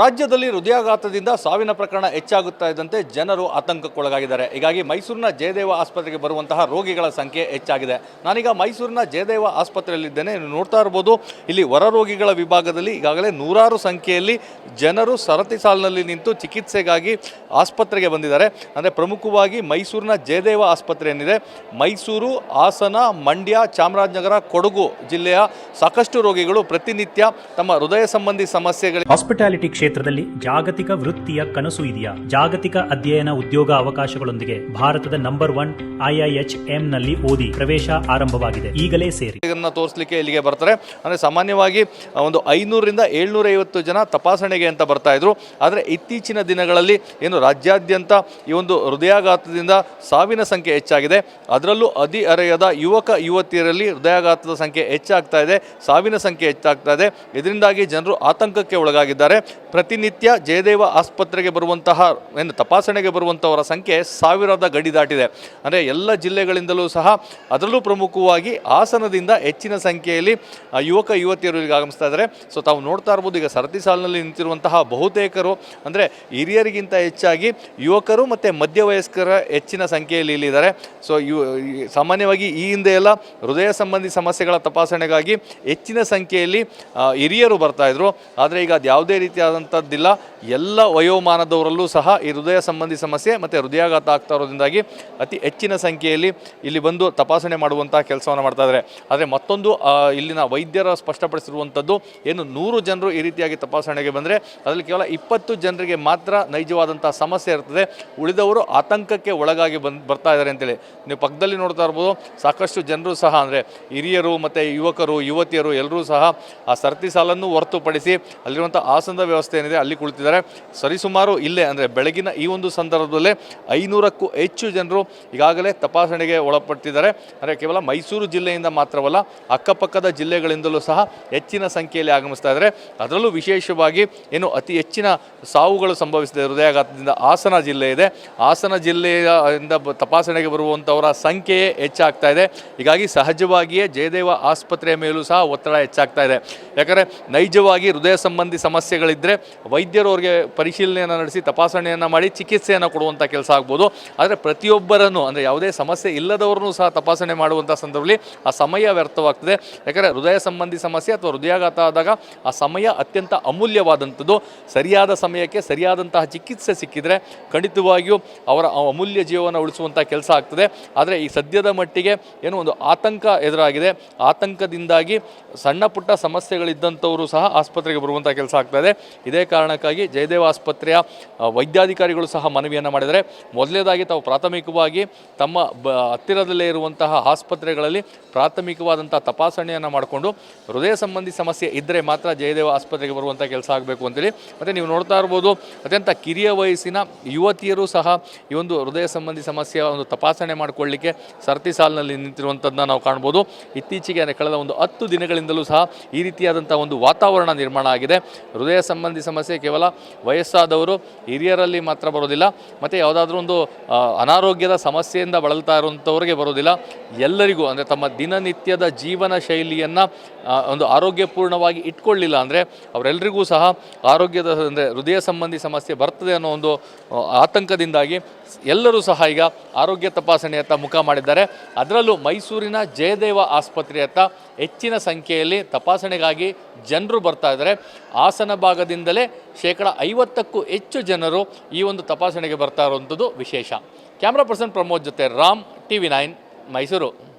ರಾಜ್ಯದಲ್ಲಿ ಹೃದಯಾಘಾತದಿಂದ ಸಾವಿನ ಪ್ರಕರಣ ಹೆಚ್ಚಾಗುತ್ತಾ ಇದ್ದಂತೆ ಜನರು ಆತಂಕಕ್ಕೊಳಗಾಗಿದ್ದಾರೆ. ಹೀಗಾಗಿ ಮೈಸೂರಿನ ಜಯದೇವ ಆಸ್ಪತ್ರೆಗೆ ಬರುವಂತಹ ರೋಗಿಗಳ ಸಂಖ್ಯೆ ಹೆಚ್ಚಾಗಿದೆ. ನಾನೀಗ ಮೈಸೂರಿನ ಜಯದೇವ ಆಸ್ಪತ್ರೆಯಲ್ಲಿದ್ದೇನೆ. ನೋಡ್ತಾ ಇರ್ಬೋದು, ಇಲ್ಲಿ ಹೊರ ರೋಗಿಗಳ ವಿಭಾಗದಲ್ಲಿ ಈಗಾಗಲೇ ನೂರಾರು ಸಂಖ್ಯೆಯಲ್ಲಿ ಜನರು ಸರತಿ ಸಾಲಿನಲ್ಲಿ ನಿಂತು ಚಿಕಿತ್ಸೆಗಾಗಿ ಆಸ್ಪತ್ರೆಗೆ ಬಂದಿದ್ದಾರೆ. ಅಂದರೆ ಪ್ರಮುಖವಾಗಿ ಮೈಸೂರಿನ ಜಯದೇವ ಆಸ್ಪತ್ರೆ ಏನಿದೆ, ಮೈಸೂರು, ಹಾಸನ, ಮಂಡ್ಯ, ಚಾಮರಾಜನಗರ, ಕೊಡಗು ಜಿಲ್ಲೆಯ ಸಾಕಷ್ಟು ರೋಗಿಗಳು ಪ್ರತಿನಿತ್ಯ ತಮ್ಮ ಹೃದಯ ಸಂಬಂಧಿ ಸಮಸ್ಯೆಗಳಿಗೆ ಹಾಸ್ಪಿಟಾಲಿಟಿ ಕ್ಷೇತ್ರದಲ್ಲಿ ಜಾಗತಿಕ ವೃತ್ತಿಯ ಕನಸು ಇದೆಯಾ? ಜಾಗತಿಕ ಅಧ್ಯಯನ ಉದ್ಯೋಗ ಅವಕಾಶಗಳೊಂದಿಗೆ ಭಾರತದ ನಂಬರ್ ಒನ್ ಐಐಎಚ್ ಎಂ ನಲ್ಲಿ ಓದಿ ಪ್ರವೇಶ ಆರಂಭವಾಗಿದೆ. ಈಗಲೇ ಸೇರಿ. ತೋರಿಸಲಿಕ್ಕೆ ಇಲ್ಲಿಗೆ ಬರ್ತಾರೆ. ಅಂದರೆ ಸಾಮಾನ್ಯವಾಗಿ ಒಂದು ಐನೂರರಿಂದ ಏಳ್ನೂರ ಐವತ್ತು ಜನ ತಪಾಸಣೆಗೆ ಅಂತ ಬರ್ತಾ ಇದ್ರು. ಆದರೆ ಇತ್ತೀಚಿನ ದಿನಗಳಲ್ಲಿ ಏನು ರಾಜ್ಯಾದ್ಯಂತ ಈ ಒಂದು ಹೃದಯಾಘಾತದಿಂದ ಸಾವಿನ ಸಂಖ್ಯೆ ಹೆಚ್ಚಾಗಿದೆ. ಅದರಲ್ಲೂ ಅರೆಯದ ಯುವಕ ಯುವತಿಯರಲ್ಲಿ ಹೃದಯಾಘಾತದ ಸಂಖ್ಯೆ ಹೆಚ್ಚಾಗ್ತಾ ಇದೆ. ಸಾವಿನ ಸಂಖ್ಯೆ ಹೆಚ್ಚಾಗ್ತಾ ಇದೆ. ಇದರಿಂದಾಗಿ ಜನರು ಆತಂಕಕ್ಕೆ ಒಳಗಾಗಿದ್ದಾರೆ. ಪ್ರತಿನಿತ್ಯ ಜಯದೇವ ಆಸ್ಪತ್ರೆಗೆ ಬರುವಂತಹ, ಏನು ತಪಾಸಣೆಗೆ ಬರುವಂಥವರ ಸಂಖ್ಯೆ ಸಾವಿರದ ಗಡಿ ದಾಟಿದೆ. ಅಂದರೆ ಎಲ್ಲ ಜಿಲ್ಲೆಗಳಿಂದಲೂ ಸಹ ಅದರಲ್ಲೂ ಪ್ರಮುಖವಾಗಿ ಹಾಸನದಿಂದ ಹೆಚ್ಚಿನ ಸಂಖ್ಯೆಯಲ್ಲಿ ಯುವಕ ಯುವತಿಯರು ಇಲ್ಲಿಗೆ ಆಗಮಿಸ್ತಾ ಇದ್ದಾರೆ. ಸೊ ತಾವು ನೋಡ್ತಾ ಇರ್ಬೋದು, ಈಗ ಸರತಿ ಸಾಲಿನಲ್ಲಿ ನಿಂತಿರುವಂತಹ ಬಹುತೇಕರು, ಅಂದರೆ ಹಿರಿಯರಿಗಿಂತ ಹೆಚ್ಚಾಗಿ ಯುವಕರು ಮತ್ತು ಮಧ್ಯವಯಸ್ಕರ ಹೆಚ್ಚಿನ ಸಂಖ್ಯೆಯಲ್ಲಿ ಇಲ್ಲಿದ್ದಾರೆ ಸೊ ಯು ಸಾಮಾನ್ಯವಾಗಿ ಈ ಹಿಂದೆ ಎಲ್ಲ ಹೃದಯ ಸಂಬಂಧಿ ಸಮಸ್ಯೆಗಳ ತಪಾಸಣೆಗಾಗಿ ಹೆಚ್ಚಿನ ಸಂಖ್ಯೆಯಲ್ಲಿ ಹಿರಿಯರು ಬರ್ತಾಯಿದ್ರು ಆದರೆ ಈಗ ಅದು ಯಾವುದೇ ರೀತಿಯಾದಂಥದ್ದಿಲ್ಲ ಎಲ್ಲ ವಯೋಮಾನದವರಲ್ಲೂ ಸಹ ಈ ಹೃದಯ ಸಂಬಂಧಿ ಸಮಸ್ಯೆ ಮತ್ತು ಹೃದಯಾಘಾತ ಆಗ್ತಾ ಇರೋದ್ರಿಂದಾಗಿ ಅತಿ ಹೆಚ್ಚಿನ ಸಂಖ್ಯೆಯಲ್ಲಿ ಇಲ್ಲಿ ಬಂದು ತಪಾಸಣೆ ಮಾಡುವಂಥ ಕೆಲಸವನ್ನು ಮಾಡ್ತಾ ಇದ್ದಾರೆ ಆದರೆ ಮತ್ತೊಂದು ಇಲ್ಲಿನ ವೈದ್ಯರ ಸ್ಪಷ್ಟಪಡಿಸಿರುವಂಥದ್ದು ಏನು ನೂರು ಜನರು ಈ ರೀತಿಯಾಗಿ ತಪಾಸಣೆಗೆ ಬಂದರೆ ಅದರಲ್ಲಿ ಕೇವಲ ಇಪ್ಪತ್ತು ಜನರಿಗೆ ಮಾತ್ರ ನೈಜವಾದಂಥ ಸಮಸ್ಯೆ ಇರ್ತದೆ. ಉಳಿದವರು ಆತಂಕಕ್ಕೆ ಒಳಗಾಗಿ ಬಂದು, ಬರ್ತಾ ಇದ್ದಾರೆ ಅಂತೇಳಿ. ನೀವು ಪಕ್ಕದಲ್ಲಿ ನೋಡ್ತಾ ಇರ್ಬೋದು, ಸಾಕಷ್ಟು ಜನರು ಸಹ ಅಂದರೆ ಹಿರಿಯರು ಮತ್ತು ಯುವಕರು, ಯುವತಿಯರು ಎಲ್ಲರೂ ಸಹ ಆ ಸರತಿ ಸಾಲನ್ನು ಹೊರತುಪಡಿಸಿ ಅಲ್ಲಿರುವಂಥ ಆಸನದ ವ್ಯವಸ್ಥೆ ಏನಿದೆ ಅಲ್ಲಿ ಕುಳಿತಿದ್ದಾರೆ. ಸರಿಸುಮಾರು ಇಲ್ಲೇ, ಅಂದರೆ ಬೆಳಗಿನ ಈ ಒಂದು ಸಂದರ್ಭದಲ್ಲೇ ಐನೂರಕ್ಕೂ ಹೆಚ್ಚು ಜನರು ಈಗಾಗಲೇ ತಪಾಸಣೆಗೆ ಒಳಪಟ್ಟಿದ್ದಾರೆ. ಅಂದರೆ ಕೇವಲ ಮೈಸೂರು ಜಿಲ್ಲೆಯಿಂದ ಮಾತ್ರವಲ್ಲ, ಅಕ್ಕಪಕ್ಕದ ಜಿಲ್ಲೆಗಳಿಂದಲೂ ಸಹ ಹೆಚ್ಚಿನ ಸಂಖ್ಯೆಯಲ್ಲಿ ಆಗಮಿಸ್ತಾ ಇದ್ದಾರೆ. ಅದರಲ್ಲೂ ವಿಶೇಷವಾಗಿ ಏನು ಅತಿ ಹೆಚ್ಚಿನ ಸಾವುಗಳು ಸಂಭವಿಸಿದೆ ಹೃದಯಾಘಾತದಿಂದ ಹಾಸನ ಜಿಲ್ಲೆ ಇದೆ. ಹಾಸನ ಜಿಲ್ಲೆಯಿಂದ ತಪಾಸಣೆಗೆ ಬರುವಂಥವರ ಸಂಖ್ಯೆಯೇ ಹೆಚ್ಚಾಗ್ತಾ ಇದೆ. ಹೀಗಾಗಿ ಸಹಜವಾಗಿಯೇ ಜಯದೇವ ಆಸ್ಪತ್ರೆಯ ಮೇಲೂ ಸಹ ಒತ್ತಡ ಹೆಚ್ಚಾಗ್ತಾ ಇದೆ. ಯಾಕಂದರೆ ನೈಜವಾಗಿ ಹೃದಯ ಸಂಬಂಧಿ ಸಮಸ್ಯೆಗಳಿದ್ದರೆ ವೈದ್ಯರು ಅವ್ರಿಗೆ ಪರಿಶೀಲನೆಯನ್ನು ನಡೆಸಿ, ತಪಾಸಣೆಯನ್ನು ಮಾಡಿ, ಚಿಕಿತ್ಸೆಯನ್ನು ಕೊಡುವಂಥ ಕೆಲಸ ಆಗ್ಬೋದು. ಆದರೆ ಪ್ರತಿಯೊಬ್ಬರನ್ನು, ಅಂದರೆ ಯಾವುದೇ ಸಮಸ್ಯೆ ಇಲ್ಲದವರನ್ನು ಸಹ ತಪಾಸಣೆ ಮಾಡುವಂಥ ಸಂದರ್ಭದಲ್ಲಿ ಆ ಸಮಯ ವ್ಯರ್ಥವಾಗ್ತದೆ. ಯಾಕಂದರೆ ಹೃದಯ ಸಂಬಂಧಿ ಸಮಸ್ಯೆ ಅಥವಾ ಹೃದಯಾಘಾತ ಆದಾಗ ಆ ಸಮಯ ಅತ್ಯಂತ ಅಮೂಲ್ಯವಾದಂಥದ್ದು. ಸರಿಯಾದ ಸಮಯಕ್ಕೆ ಸರಿಯಾದಂತಹ ಚಿಕಿತ್ಸೆ ಸಿಕ್ಕಿದರೆ ಖಂಡಿತವಾಗಿಯೂ ಅವರ ಅಮೂಲ್ಯ ಜೀವನ ಉಳಿಸುವಂಥ ಕೆಲಸ ಆಗ್ತದೆ. ಆದರೆ ಈ ಸದ್ಯದ ಮಟ್ಟಿಗೆ ಏನು ಒಂದು ಆತಂಕ ಎದುರಾಗಿದೆ. ಆತಂಕದಿಂದಾಗಿ ಸಣ್ಣ ಪುಟ್ಟ ಸಮಸ್ಯೆಗಳಿದ್ದಂಥವರು ಸಹ ಆಸ್ಪತ್ರೆಗೆ ಬರುವಂಥ ಕೆಲಸ ಆಗ್ತಾ ಇದೆ ಕಾರಣಕ್ಕಾಗಿ ಜಯದೇವ ಆಸ್ಪತ್ರೆಯ ವೈದ್ಯಾಧಿಕಾರಿಗಳು ಸಹ ಮನವಿಯನ್ನು ಮಾಡಿದರೆ ಮೊದಲನೇದಾಗಿ ತಾವು ಪ್ರಾಥಮಿಕವಾಗಿ ತಮ್ಮ ಬ, ಹತ್ತಿರದಲ್ಲೇ ಇರುವಂತಹ ಆಸ್ಪತ್ರೆಗಳಲ್ಲಿ ಪ್ರಾಥಮಿಕವಾದಂಥ ತಪಾಸಣೆಯನ್ನು ಮಾಡಿಕೊಂಡು, ಹೃದಯ ಸಂಬಂಧಿ ಸಮಸ್ಯೆ ಇದ್ದರೆ ಮಾತ್ರ ಜಯದೇವ ಆಸ್ಪತ್ರೆಗೆ ಬರುವಂಥ ಕೆಲಸ ಆಗಬೇಕು ಅಂತೇಳಿ. ಮತ್ತು ನೀವು ನೋಡ್ತಾ ಇರ್ಬೋದು, ಅತ್ಯಂತ ಕಿರಿಯ ವಯಸ್ಸಿನ ಯುವತಿಯರು ಸಹ ಈ ಒಂದು ಹೃದಯ ಸಂಬಂಧಿ ಸಮಸ್ಯೆಯ ಒಂದು ತಪಾಸಣೆ ಮಾಡಿಕೊಳ್ಳಿಕ್ಕೆ ಸರತಿ ಸಾಲಿನಲ್ಲಿ ನಿಂತಿರುವಂಥದ್ದನ್ನ ನಾವು ಕಾಣ್ಬೋದು. ಇತ್ತೀಚೆಗೆ ಕಳೆದ ಒಂದು ಹತ್ತು ದಿನಗಳಿಂದಲೂ ಸಹ ಈ ರೀತಿಯಾದಂಥ ಒಂದು ವಾತಾವರಣ ನಿರ್ಮಾಣ ಆಗಿದೆ. ಹೃದಯ ಸಂಬಂಧಿ ಸಮಸ್ಯೆ ಕೇವಲ ವಯಸ್ಸಾದವರು ಹಿರಿಯರಲ್ಲಿ ಮಾತ್ರ ಬರೋದಿಲ್ಲ, ಮತ್ತು ಯಾವುದಾದ್ರೂ ಒಂದು ಅನಾರೋಗ್ಯದ ಸಮಸ್ಯೆಯಿಂದ ಬಳಲ್ತಾ ಇರುವಂಥವ್ರಿಗೆ ಬರೋದಿಲ್ಲ. ಎಲ್ಲರಿಗೂ ಅಂದರೆ ತಮ್ಮ ದಿನನಿತ್ಯದ ಜೀವನ ಶೈಲಿಯನ್ನು ಒಂದು ಆರೋಗ್ಯಪೂರ್ಣವಾಗಿ ಇಟ್ಕೊಳ್ಳಿಲ್ಲ ಅಂದರೆ ಅವರೆಲ್ಲರಿಗೂ ಸಹ ಆರೋಗ್ಯದ ಅಂದರೆ ಹೃದಯ ಸಂಬಂಧಿ ಸಮಸ್ಯೆ ಬರ್ತದೆ ಅನ್ನೋ ಒಂದು ಆತಂಕದಿಂದಾಗಿ ಎಲ್ಲರೂ ಸಹ ಈಗ ಆರೋಗ್ಯ ತಪಾಸಣೆಯತ್ತ ಮುಖ ಮಾಡಿದ್ದಾರೆ. ಅದರಲ್ಲೂ ಮೈಸೂರಿನ ಜಯದೇವ ಆಸ್ಪತ್ರೆಯತ್ತ ಹೆಚ್ಚಿನ ಸಂಖ್ಯೆಯಲ್ಲಿ ತಪಾಸಣೆಗಾಗಿ ಜನರು ಬರ್ತಾ ಇದ್ದಾರೆ. ಹಾಸನ ಭಾಗದಿಂದಲೇ ಶೇಕಡ ಐವತ್ತಕ್ಕೂ ಹೆಚ್ಚು ಜನರು ಈ ಒಂದು ತಪಾಸಣೆಗೆ ಬರ್ತಾ ಇರುವಂಥದ್ದು ವಿಶೇಷ. ಕ್ಯಾಮ್ರಾ ಪರ್ಸನ್ ಪ್ರಮೋದ್ ಜೊತೆ Ram T V nine, Mysuru.